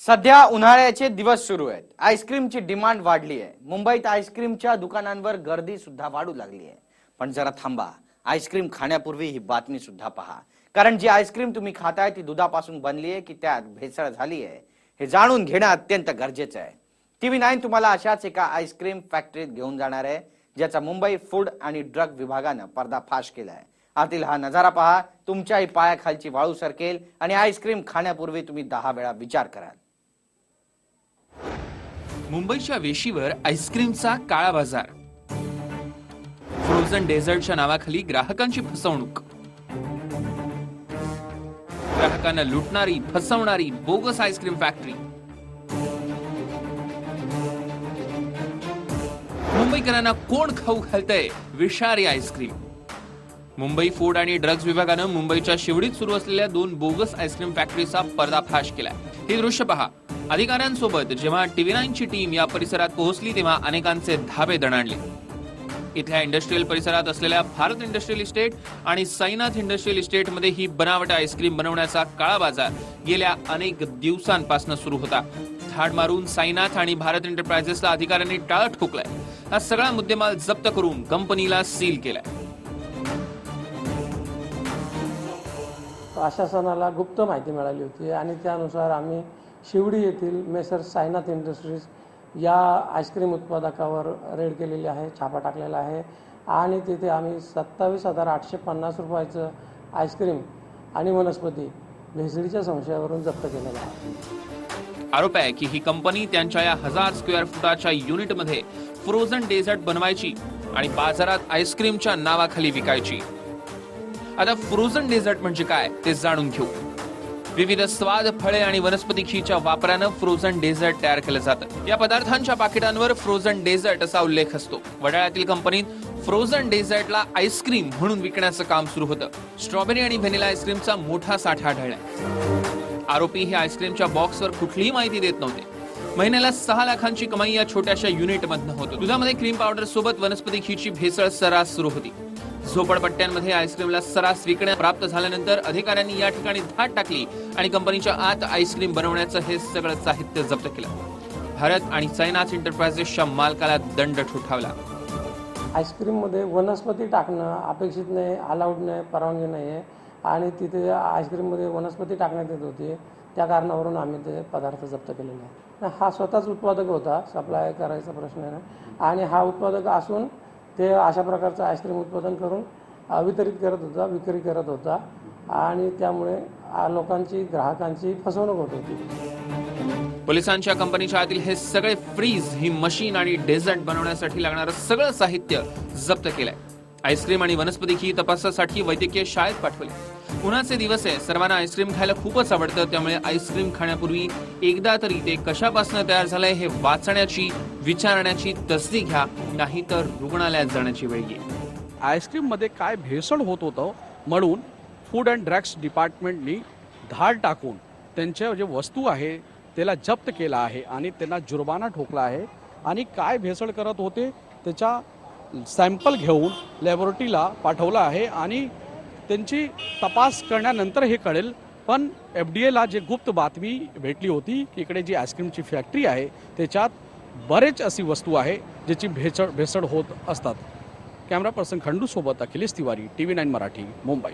सध्या उन्हाळ्याचे दिवस सुरू आहेत. आईस्क्रीमची डिमांड वाढली आहे. मुंबईत आईस्क्रीमच्या दुकानांवर गर्दी सुद्धा वाढू लागली आहे. पण जरा थांबा. आईस्क्रीम खाण्यापूर्वी ही बातमी सुद्धा पहा. कारण जी आईस्क्रीम तुम्ही खाताय ती दुधापासून बनली आहे की त्यात भेसळ झाली आहे हे जाणून घेणं अत्यंत गरजेचं आहे. टीव्ही नाईन तुम्हाला अशाच एका आईस्क्रीम फॅक्टरीत घेऊन जाणार आहे ज्याचा मुंबई फूड आणि ड्रग विभागानं पर्दाफाश आहे आतील हा नजारा पहा. तुमच्याही पायाखालची वाळू सरकेल आणि आईस्क्रीम खाण्यापूर्वी तुम्ही दहा वेळा विचार कराल. मुंबईच्या वेशीवर आईस्क्रीमचा काळा बाजार. फ्रोझन डेझर्टच्या नावाखाली ग्राहकांची फसवणूक. ग्राहकांना लुटणारी फसवणारी बोगस आईस्क्रीम फॅक्टरी मुंबईकरांना कोण खाऊ घालतंय? विषारी आईस्क्रीम. मुंबई फूड आणि ड्रग्ज विभागानं मुंबईच्या शिवडीत सुरू असलेल्या दोन बोगस आईस्क्रीम फॅक्टरीचा पर्दाफाश केलाय. हे दृश्य पहा. अधिकाऱ्यांसोबत जेव्हा टीव्ही नाईनची टीम या परिसरात पोहोचली तेव्हा अनेकांचे धाबे दणाणले. इथल्या इंडस्ट्रीयल परिसरात असलेल्या भारत इंडस्ट्रीयल इस्टेट आणि साईनाथ इंडस्ट्रीयल इस्टेटमध्ये ही बनावट आईस्क्रीम बनवण्याचा काळा बाजार गेल्या अनेक दिवसांपासून सुरू होता. धाड मारून साईनाथ आणि भारत एंटरप्राइजेसला अधिकाऱ्यांनी टाळत ठोकलाय. हा सगळा मुद्देमाल जप्त करून कंपनीला सील केलाय. प्रशासनाला गुप्त माहिती मिळाली होती आणि त्यानुसार आम्ही शिवडी येथील मेसर साईनाथ इंडस्ट्रीज या आईस्क्रीम उत्पादकावर रेड केलेली आहे छापा टाकलेला आहे आणि तिथे आम्ही सत्तावीस हजार आठशे पन्नास रुपयाचं आईस्क्रीम आणि वनस्पती भेसळीच्या संशयावरून जप्त केलेलं आहे. आरोप आहे की ही कंपनी त्यांच्या या हजार स्क्वेअर फुटाच्या युनिटमध्ये फ्रोझन डेझर्ट बनवायची आणि बाजारात आईस्क्रीमच्या नावाखाली विकायची. आता फ्रोझन डेझर्ट म्हणजे काय ते जाणून घेऊ. विविध स्वाद फळे आणि वनस्पती खीच्या वापरानं फ्रोझन डेझर्ट तयार केलं जातं. या पदार्थांच्या पाकिटांवर फ्रोझन डेझर्ट असा उल्लेख असतो. वडाळ्यातील कंपनीत फ्रोझन डेझर्टला आईस्क्रीम म्हणून विकण्याचं काम सुरू होतं. स्ट्रॉबेरी आणि व्हॅनिला आईस्क्रीमचा मोठा साठा आढळला. आरोपी हे आईस्क्रीमच्या बॉक्सवर कुठलीही माहिती देत नव्हते. महिन्याला सहा लाखांची कमाई या छोट्याशा युनिट मधनं होत. दुधामध्ये क्रीम पावडर सोबत वनस्पती खीची भेसळ सरास सुरू होती. झोपडपट्ट्यांमध्ये आईस्क्रीमला सरास विकण्या प्राप्त झाल्यानंतर अधिकाऱ्यांनी या ठिकाणी धाड टाकली आणि कंपनीच्या आत आईस्क्रीम बनवण्याचं हे सगळं साहित्य जप्त केलं. भारत आणि साईनाथ एंटरप्राइजेसच्या मालकाला दंड ठोठावला. आईस्क्रीममध्ये वनस्पती टाकणं अपेक्षित नाही अलाउड नाही परवानगी नाही आहे आणि तिथे आईस्क्रीममध्ये वनस्पती टाकण्यात येत होती. त्या कारणावरून आम्ही ते पदार्थ जप्त केलेले आहे हा स्वतःच उत्पादक होता सप्लाय करायचा प्रश्न आहे आणि हा उत्पादक असून ते अशा प्रकारचं आईस्क्रीम उत्पादन करून वितरित करत होता विक्री करत होता. आणि त्यामुळे लोकांची ग्राहकांची फसवणूक होत होती. पोलिसांच्या कंपनीच्या आतील हे सगळे फ्रीज ही मशीन आणि डेझर्ट बनवण्यासाठी लागणारं सगळं साहित्य जप्त केलंय. आईस्क्रीम आणि वनस्पती ही तपासासाठी वैद्यकीय शाळेत पाठवली. उन्हाचे दिवस आहे सर्वांना आईस्क्रीम खायला खूपच आवडतं. त्यामुळे आईस्क्रीम खाण्यापूर्वी एकदा तरी ते कशापासून तयार झालंय हे वाचण्याची विचारण्याची तसदी घ्या. नाही तर रुग्णालयात जाण्याची वेळ येईल. आईस्क्रीममध्ये काय भेसळ होत होतं म्हणून फूड अँड ड्रग्स डिपार्टमेंटनी धाड टाकून त्यांच्या जे वस्तू आहे त्याला जप्त केला आहे आणि त्यांना जुर्माना ठोकला आहे. आणि काय भेसळ करत होते त्याच्या सॅम्पल घेऊन लॅबोरेटरीला पाठवलं आहे आणि त्यांची तपास करण्यानंतर हे कळेल. पण एफ डी एला जे गुप्त बातमी भेटली होती की इकडे जी आईस्क्रीमची फॅक्टरी आहे त्याच्यात बरेच अशी वस्तू आहे ज्याची भेसळ भेसळ होत असतात. Camera person खंडूसोबत Akhilesh Tiwari T V nine Marathi Mumbai.